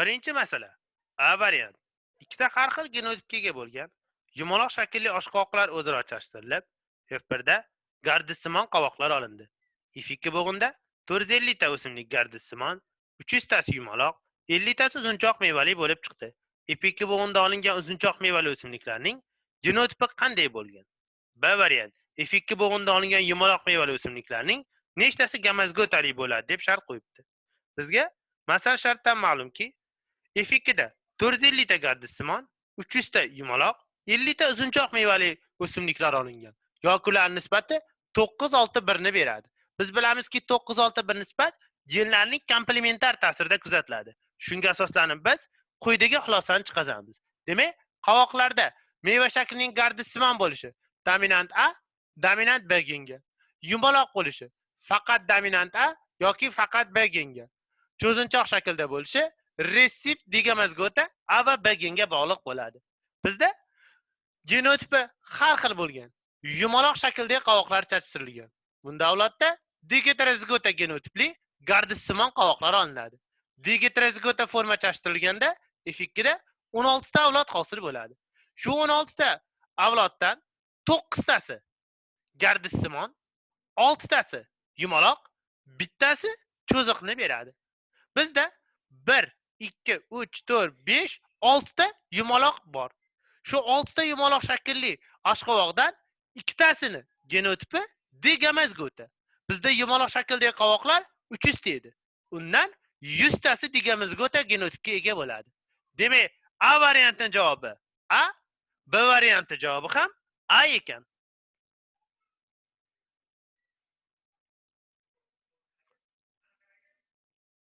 birinchi masala a variant. Ikkita har xil genotipga ega bo'lgan yumaloq shaklli oshqovoqlar o'zaro chashtirilib f birda gardissimon qovoqlar olindi. F ikki bo'g'inda to'rt yuz ellikta o'simlik gardissimon uch yuztasi yumaloq elliktasi uzunchoq mevali bo'lib chiqdi. F ikki bo'g'inda olingan uzunchoq mevali o'simliklarning genotipi qanday bo'lgan? B variant. F ikki bo'g'inda olingan yumaloq mevali o'simliklarning nechtasi gamazgotali bo'ladi deb shart qo'yibdi. Bizga masal shartdan ma'lumki f ikkida to'rt yuz ellikta gardissimon uch yuzta yumaloq ellikta uzunchoq mevali o'simliklar olingan. Yoki ular nisbati to'qqiz olti birni beradi. Biz bilamizki to'qqiz olti bir nisbat genlarning komplementar ta'sirida kuzatiladi. Shunga asoslanib biz quyidagi xulosani chiqazamiz. Demak qovoqlarda meva shaklining gardissimon bo'lishi dominant a dominant b genga. Yumaloq bo'lishi faqat dominant a yoki faqat b genga. Cho'zinchoq shaklda bo'lishi ressiv digamazgota a va b genga bog'liq bo'ladi. Bizda genotipi har xil bo'lgan yumaloq shakldagi qovoqlar chachishtirilgan bunda avlodda digeterozigota genotipli gardissimon qovoqlar olinadi. Digeterozigota forma chashtirilganda f ikkida o'n oltita avlod hosil bo'ladi. Shu o'n oltita avloddan to'qqiztasi gardissimon oltitasi yumaloq bittasi cho'ziqni beradi. Bizda bir ikki uch to'rt besh oltita yumaloq bor. Shu oltita yumaloq shaklli oshqovoqdan ikkitasini genotipi digamazgota bizda yumaloq shakldagi qovoqlar uch yuzta edi. Undan yuztasi digamazgota genotipga ega bo'ladi. Demak a variantini javobi a b varianti javobi ham a ekan.